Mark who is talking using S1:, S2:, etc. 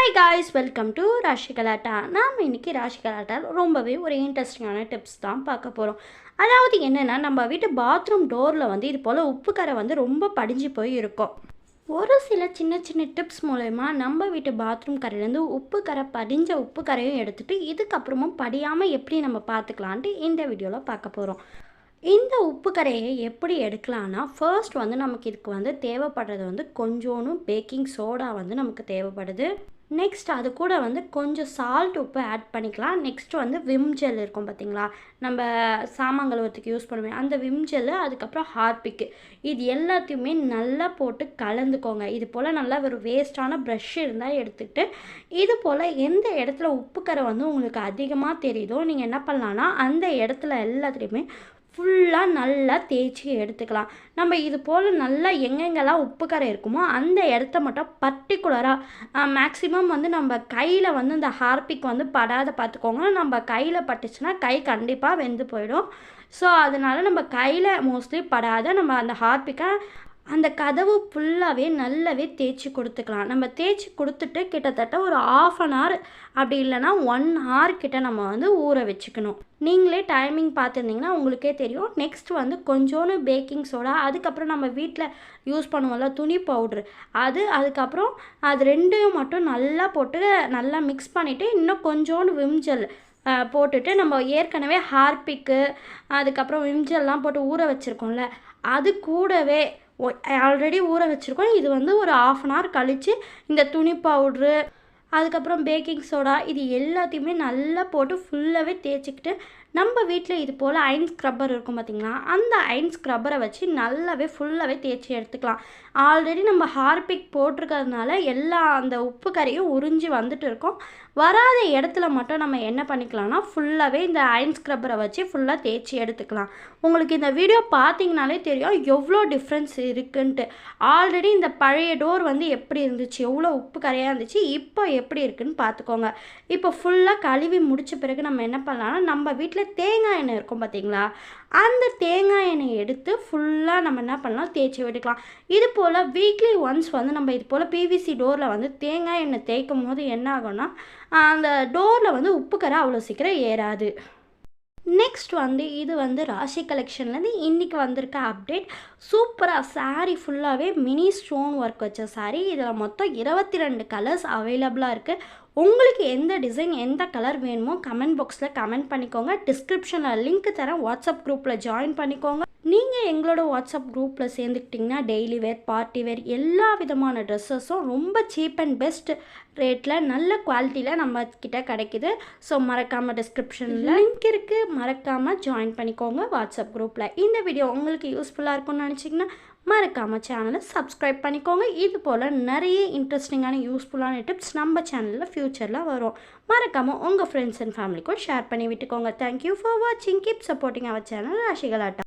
S1: Hi guys welcome to Rashi Galatta நாம் இன்றைக்கி ராஷிகலாட்டா ரொம்பவே ஒரு இன்ட்ரெஸ்டிங்கான டிப்ஸ் தான் பார்க்க போகிறோம் அதாவது என்னென்னா நம்ம வீட்டு பாத்ரூம் டோரில் வந்து இது போல் உப்பு கரை வந்து ரொம்ப படிஞ்சு போய் இருக்கும். ஒரு சில சின்ன சின்ன டிப்ஸ் மூலயமா நம்ம வீட்டு பாத்ரூம் கரையிலேருந்து உப்பு கரை படிஞ்ச உப்பு கரையும் எடுத்துகிட்டு இதுக்கப்புறமும் படியாமல் எப்படி நம்ம பார்த்துக்கலான்ட்டு இந்த வீடியோவில் பார்க்க போகிறோம் இந்த உப்பு கரையை எப்படி எடுக்கலான்னா ஃபர்ஸ்ட் வந்து நமக்கு இதுக்கு வந்து தேவைப்படுறது வந்து கொஞ்சோன்னு பேக்கிங் சோடா வந்து நமக்கு தேவைப்படுது. நெக்ஸ்ட் அது கூட வந்து கொஞ்சம் சால்ட் உப்பு ஆட் பண்ணிக்கலாம். நெக்ஸ்ட் வந்து விம் ஜெல் இருக்கும் பார்த்தீங்களா நம்ம சாமான்கழுவத்துக்கு யூஸ் பண்ணுவேன் அந்த விம் ஜெல்லு அதுக்கப்புறம் ஹார்பிக்கு இது எல்லாத்தையுமே நல்லா போட்டு கலந்துக்கோங்க. இது போல் நல்லா ஒரு வேஸ்ட்டான ப்ரஷ் இருந்தால் எடுத்துக்கிட்டு இது போல் எந்த இடத்துல உப்பு கரை வந்து உங்களுக்கு அதிகமாக தெரியுதோ நீங்கள் என்ன பண்ணலான்னா அந்த இடத்துல எல்லாத்துலேயுமே ஃபுல்லாக நல்லா தேய்ச்சி எடுத்துக்கலாம். நம்ம இது போல் நல்லா எங்கெங்கெல்லாம் உப்பு கரை இருக்குமோ அந்த இடத்த மட்டும் பர்டிகுலராக மேக்ஸிமம் வந்து நம்ம கையில் வந்து இந்த ஹார்பிக் வந்து படாத பார்த்துக்கோங்க. நம்ம கையில் பட்டுச்சுன்னா கை கண்டிப்பாக வெந்து போயிடும். ஸோ அதனால் நம்ம கையில் மோஸ்ட்லி படாத நம்ம அந்த ஹார்பிக்கை அந்த கதவு ஃபுல்லாகவே நல்லாவே தேய்ச்சி கொடுத்துக்கலாம். நம்ம தேய்ச்சி கொடுத்துட்டு கிட்டத்தட்ட ஒரு ஆஃப் அன் ஹவர் அப்படி இல்லைன்னா ஒன் ஹவர் கிட்ட நம்ம வந்து ஊற வச்சுக்கணும். நீங்களே டைமிங் பார்த்துருந்தீங்கன்னா உங்களுக்கே தெரியும். நெக்ஸ்ட் வந்து கொஞ்சோண்டு பேக்கிங் சோடா அதுக்கப்புறம் நம்ம வீட்டில் யூஸ் பண்ணுவோம்ல துணி பவுட்ரு அது அதுக்கப்புறம் அது ரெண்டையும் மட்டும் நல்லா போட்டு நல்லா மிக்ஸ் பண்ணிவிட்டு இன்னும் கொஞ்சோண்டு விம்ஜல் போட்டுட்டு நம்ம ஏற்கனவே ஹார்பிக்கு அதுக்கப்புறம் விம்ஜெல்லாம் போட்டு ஊற வச்சுருக்கோம்ல அது கூடவே ஆல்ரெடி ஊற வச்சுருக்கோம். இது வந்து ஒரு ஆஃப் அன் ஹவர் கழித்து இந்த துணி பவுட்ரு அதுக்கப்புறம் பேக்கிங் சோடா இது எல்லாத்தையுமே நல்லா போட்டு ஃபுல்லாகவே தேய்ச்சிக்கிட்டு நம்ம வீட்டில் இது போல் அயன் ஸ்க்ரப்பர் இருக்கும் பார்த்திங்களா அந்த அயன் ஸ்க்ரப்பரை வச்சு நல்லாவே ஃபுல்லாகவே தேய்ச்சி எடுத்துக்கலாம். ஆல்ரெடி நம்ம ஹார்பிக் போட்டிருக்கிறதுனால எல்லா அந்த உப்பு கரையும் உறிஞ்சி வந்துட்டு இருக்கோம். வராத இடத்துல மட்டும் நம்ம என்ன பண்ணிக்கலாம்னா ஃபுல்லாகவே இந்த அயன் ஸ்க்ரப்பரை வச்சு ஃபுல்லாக தேய்ச்சி எடுத்துக்கலாம். உங்களுக்கு இந்த வீடியோ பார்த்தீங்கனாலே தெரியும் எவ்வளோ டிஃப்ரென்ஸ் இருக்குன்ட்டு. ஆல்ரெடி இந்த பழைய டோர் வந்து எப்படி இருந்துச்சு? எவ்வளோ உப்பு கரையாக இருந்துச்சு? இப்போ எப்படி இருக்குன்னு பார்த்துக்கோங்க. இப்போ ஃபுல்லாக கழுவி முடித்த பிறகு நம்ம என்ன பண்ணலாம்னா நம்ம வீட்டில் தேங்காய் எண்ணெய் இருக்கும் பார்த்தீங்களா? அந்த தேங்காய் எண்ணெய் எடுத்து ஃபுல்லாக நம்ம என்ன பண்ணலாம்? தேய்ச்சி விட்டுக்கலாம். இது போல் வீக்லி ஒன்ஸ் வந்து நம்ம இது போல் பிவிசி டோரில் வந்து தேங்காய் எண்ணெய் தேய்க்கும் போது என்ன ஆகும்னா அந்த டோரில் வந்து உப்பு கரை அவ்வளோ சீக்கிரம் ஏறாது. நெக்ஸ்ட் வந்து இது வந்து ராசி கலெக்ஷன்லேருந்து இன்றைக்கி வந்திருக்க அப்டேட் சூப்பராக சாரீ ஃபுல்லாகவே மினி ஸ்டோன் ஒர்க் வச்ச சாரீ இதில் மொத்தம் இருபத்தி ரெண்டு கலர்ஸ் அவைலபிளாக இருக்குது உங்களுக்கு எந்த டிசைன் எந்த கலர் வேணுமோ கமெண்ட் பாக்ஸில் கமெண்ட் பண்ணிக்கோங்க. டிஸ்கிரிப்ஷனில் லிங்க் தரேன். வாட்ஸ்அப் குரூப்பில் ஜாயின் பண்ணிக்கோங்க. நீங்கள் எங்களோட வாட்ஸ்அப் குரூப்பில் சேர்ந்துக்கிட்டிங்கன்னா டெய்லி வேர் பார்ட்டி வேர் எல்லா விதமான ட்ரெஸ்ஸஸும் ரொம்ப சீப் அண்ட் பெஸ்ட் ரேட்டில் நல்ல குவாலிட்டியில் நம்ம கிட்ட கிடைக்குது. ஸோ மறக்காமல் டிஸ்கிரிப்ஷனில் லிங்க் இருக்குது மறக்காமல் ஜாயின் பண்ணிக்கோங்க வாட்ஸ்அப் குரூப்பில் இந்த வீடியோ உங்களுக்கு யூஸ்ஃபுல்லாக இருக்கும்னு நினச்சிங்கன்னா மறக்காமல் சேனலை சப்ஸ்கிரைப் பண்ணிக்கோங்க. இது போல் நிறைய இன்ட்ரெஸ்டிங்கான யூஸ்ஃபுல்லான டிப்ஸ் நம்ம சேனலில் ஃப்யூச்சரில் வரும். மறக்காமல் உங்கள் ஃப்ரெண்ட்ஸ் அண்ட் ஃபேமிலிக்கும் ஷேர் பண்ணி விட்டுக்கோங்க. தேங்க்யூ ஃபார் வாட்சிங் keep supporting our channel Rashigalatta